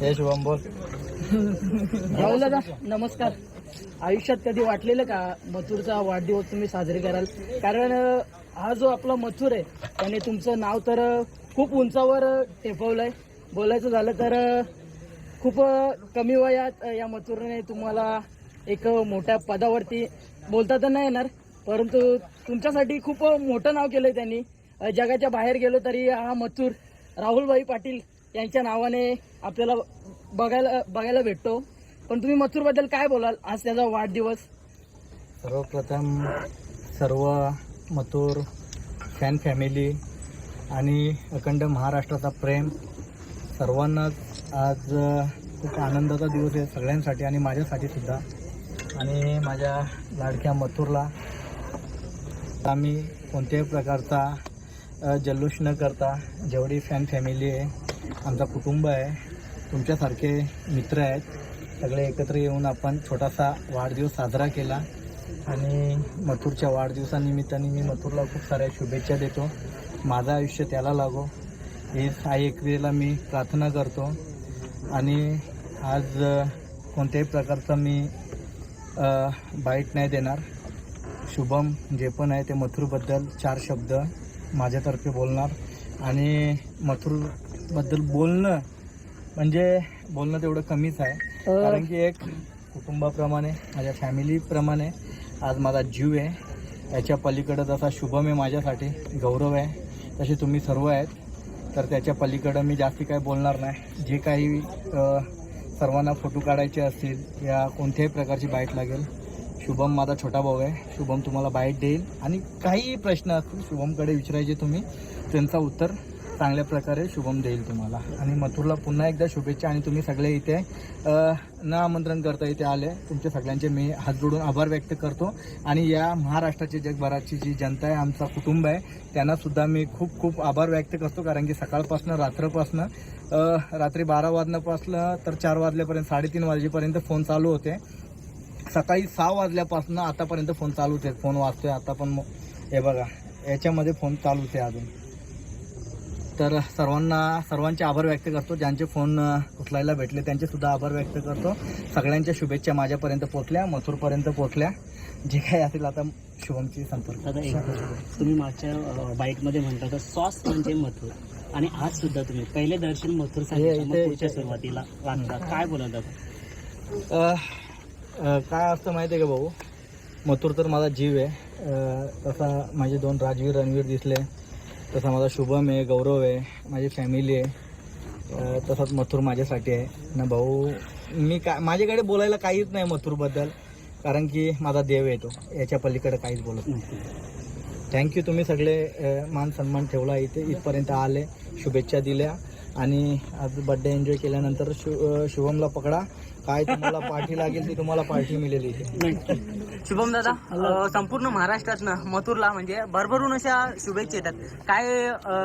हे शुभम बोल. राहुल दादा नमस्कार. आयुष्यात कधी वाटलेलं का? मथुरचा वाढदिवस तुम्ही साजरे कराल. कारण हा जो आपला मथुर आहे त्याने तुमचं नाव तर खूप उंचावर टेपवलंय. बोलायचं झालं तर खूप कमी वयात या मथुरने तुम्हाला एक मोठ्या पदावरती बोलता तर नाही येणार परंतु तुमच्यासाठी खूप मोठं नाव केलंय त्यांनी. जगाच्या बाहेर गेलो तरी हा मथुर राहुलभाई पाटील यांच्या नावाने आपल्याला बघायला बघायला भेटतो. पण तुम्ही मथुरबद्दल काय बोलाल? आज त्याचा वाढदिवस. सर्वप्रथम सर्व मथुर फॅन फॅमिली आणि अखंड महाराष्ट्राचा प्रेम सर्वांनाच आज खूप आनंदाचा दिवस आहे सगळ्यांसाठी आणि माझ्यासाठी सुद्धा. आणि माझ्या लाडक्या मथुरला आम्ही कोणत्याही प्रकारचा जल्लोष न करता जेवढी फॅन फॅमिली आहे आमचा कुटुंब आहे तुमच्यासारखे मित्र आहेत सगळे एकत्र येऊन आपण छोटासा वाढदिवस साजरा केला. आणि मथुरच्या वाढदिवसानिमित्ताने मी मथुरला खूप साऱ्या शुभेच्छा देतो. माझं आयुष्य त्याला लागो. ही साई एकविरेला मी प्रार्थना करतो. आणि आज कोणत्याही प्रकारचा मी बाईट नाही देणार. शुभम जे पण आहे ते मथुरबद्दल चार शब्द माझ्यातर्फे बोलणार. आणि मथुरबद्दल बोलणं म्हणजे बोलणं तेवढं कमीच आहे. कारण की एक कुटुंबाप्रमाणे माझ्या फॅमिलीप्रमाणे आज माझा जीव आहे. याच्या पलीकडं जसा शुभम आहे माझ्यासाठी गौरव आहे. तसे तुम्ही सर्व आहेत. तर त्याच्या पलीकडं मी जास्ती काय बोलणार नाही. जे काही सर्वांना फोटो काढायचे असतील या कोणत्याही प्रकारची बाईट लागेल शुभम माझा छोटा भाऊ आहे. शुभम तुम्हाला बाईट देईल. आणि काही प्रश्न असतील शुभमकडे विचारायचे तुम्ही त्यांचा उत्तर चांगल्या प्रकारे शुभम देईल तुम्हाला. आणि मथुरला पुन्हा एकदा शुभेच्छा आणि तुम्ही सगळे इथे न आमंत्रण करता इथे आले. तुमच्या सगळ्यांचे मी हात जोडून आभार व्यक्त करतो. आणि या महाराष्ट्राची जगभराची जी जनता आहे आमचा कुटुंब आहे त्यांनासुद्धा मी खूप खूप आभार व्यक्त करतो. कारण की सकाळपासनं रात्रपासनं रात्री बारा वाजण्यापासनं तर चार वाजल्यापर्यंत साडेतीन वाजेपर्यंत फोन चालू होते. सकाळी सहा वाजल्यापासून आतापर्यंत फोन चालूच आहे फोन वाजतोय आता पण मग हे बघा याच्यामध्ये फोन चालूच आहे अजून. तर सर्वांना सर्वांचे आभार व्यक्त करतो. ज्यांचे फोन उचलायला भेटले त्यांचे सुद्धा आभार व्यक्त करतो. सगळ्यांच्या शुभेच्छा माझ्यापर्यंत पोचल्या मथुरपर्यंत पोचल्या जे काही असेल आता शुभमची संपर्क. दादा एक तुम्ही मागच्या बाईकमध्ये म्हणता तर सॉस म्हणजे मथुर. आणि आज सुद्धा तुम्ही पहिले दर्शन मथुर सांगितलं सुरुवातीला काय बोलत दादा? अ, अ, काय असतं माहिती आहे का भाऊ? मथुर तर माझा जीव आहे. तसा माझे दोन राजवीर रणवीर दिसले. तसा माझा शुभम आहे गौरव आहे माझी फॅमिली आहे. तसाच मथुर माझ्यासाठी आहे. ना भाऊ मी का माझ्याकडे बोलायला काहीच नाही मथुरबद्दल कारण की माझा देव आहे तो. याच्या पलीकडे काहीच बोलत नाही. थँक्यू तुम्ही सगळे मान सन्मान ठेवला इथे. इथपर्यंत आले. शुभेच्छा दिल्या. आणि आज बड्डे एन्जॉय केल्यानंतर शुभमला पकडा. काय तुम्हाला पार्टी लागेल ती तुम्हाला पार्टी मिळेल इथे. शुभम दादा अ, संपूर्ण महाराष्ट्रातनं मथुरला म्हणजे भरभरून अशा शुभेच्छा येतात. काय अ,